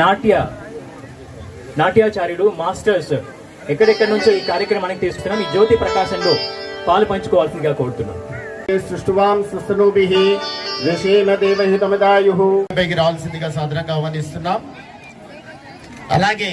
నాట్య నాట్యాచార్యులు మాస్టర్స్ ఎక్కడెక్కడి నుంచో ఈ కార్యక్రమానికి తీసుకున్నాం. ఈ జ్యోతి ప్రకాశంలో పాలు పంచుకోవాల్సిందిగా కోరుతున్నాం. సృష్టువాం సుస్తనూభిః ఋషేణ దేవహితమదాయుః పైకి రావాల్సిందిగా సాధారణంగా ఆహ్వానిస్తున్నాం. అలాగే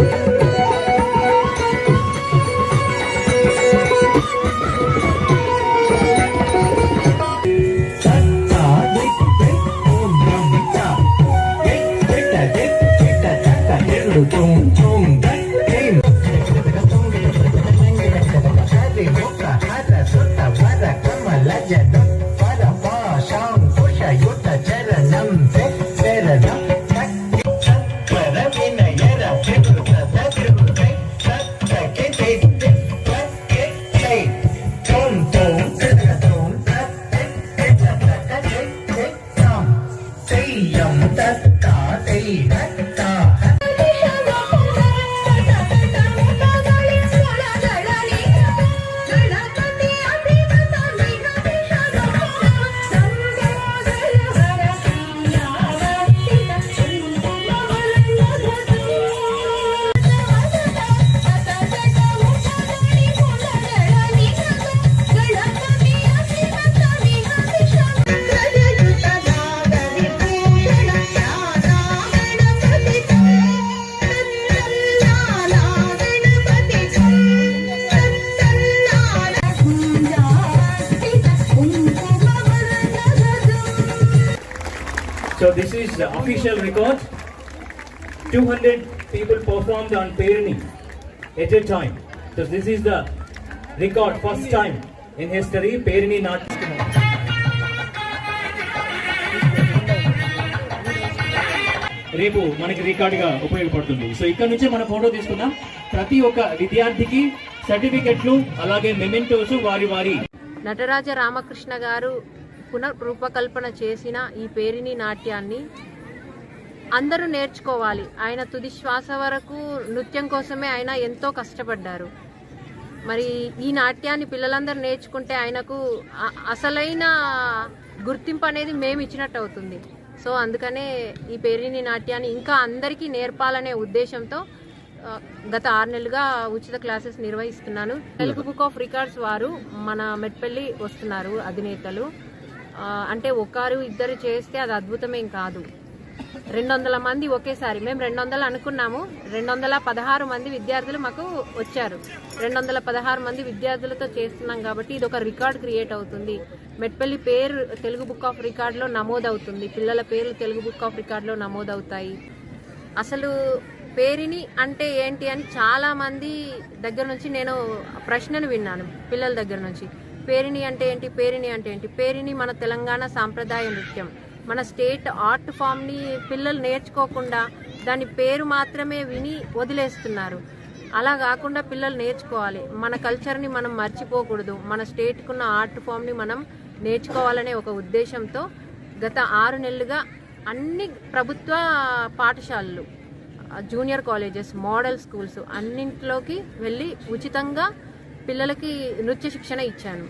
So this is the official record. 200 people performed on Perini at a time. So this is the record, first time in history, Perini not. రేపు మనకి రికార్డుగా ఉపయోగపడుతుంది సో ఇక్కడ నుంచే మన ఫోటో తీసుకుందాం ప్రతి ఒక్క విద్యార్థికి సర్టిఫికెట్లు అలాగే మెమెంటోస్ వారి వారి నటరాజ రామకృష్ణ గారు పునఃరూపకల్పన చేసిన ఈ పేరిని నాట్యాన్ని అందరూ నేర్చుకోవాలి. ఆయన తుది శ్వాస వరకు నృత్యం కోసమే ఆయన ఎంతో కష్టపడ్డారు. మరి ఈ నాట్యాన్ని పిల్లలందరూ నేర్చుకుంటే ఆయనకు అసలైన గుర్తింపు అనేది మేము ఇచ్చినట్టు అవుతుంది సో అందుకనే ఈ పేరిని నాట్యాన్ని ఇంకా అందరికీ నేర్పాలనే ఉద్దేశంతో గత ఆరు నెలలుగా ఉచిత క్లాసెస్ నిర్వహిస్తున్నాను. తెలుగు బుక్ ఆఫ్ రికార్డ్స్ వారు మన మెట్పల్లి వస్తున్నారు అధినేతలు. అంటే ఒకరు ఇద్దరు చేస్తే అది అద్భుతమేం కాదు. రెండు వందల మంది ఒకేసారి. మేము రెండు వందలు అనుకున్నాము. రెండు వందల పదహారు మంది విద్యార్థులు మాకు వచ్చారు. రెండు వందల పదహారు మంది విద్యార్థులతో చేస్తున్నాం కాబట్టి ఇది ఒక రికార్డ్ క్రియేట్ అవుతుంది. మెట్పల్లి పేరు తెలుగు బుక్ ఆఫ్ రికార్డులో నమోదవుతుంది. పిల్లల పేర్లు తెలుగు బుక్ ఆఫ్ రికార్డులో నమోదవుతాయి. అసలు పేరిని అంటే ఏంటి అని చాలా మంది దగ్గర నుంచి నేను ప్రశ్నను విన్నాను. పిల్లల దగ్గర నుంచి. పేరిణి అంటే ఏంటి? పేరిణి అంటే ఏంటి? పేరిని మన తెలంగాణ సాంప్రదాయ నృత్యం. మన స్టేట్ ఆర్ట్ ఫామ్ని పిల్లలు నేర్చుకోకుండా దాని పేరు మాత్రమే విని వదిలేస్తున్నారు. అలా కాకుండా పిల్లలు నేర్చుకోవాలి. మన కల్చర్ని మనం మర్చిపోకూడదు. మన స్టేట్కున్న ఆర్ట్ ఫామ్ని మనం నేర్చుకోవాలనే ఒక ఉద్దేశంతో గత ఆరు నెలలుగా అన్ని ప్రభుత్వ పాఠశాలలు జూనియర్ కాలేజెస్ మోడల్ స్కూల్స్ అన్నింటిలోకి వెళ్ళి ఉచితంగా పిల్లలకి నృత్య శిక్షణ ఇచ్చాను.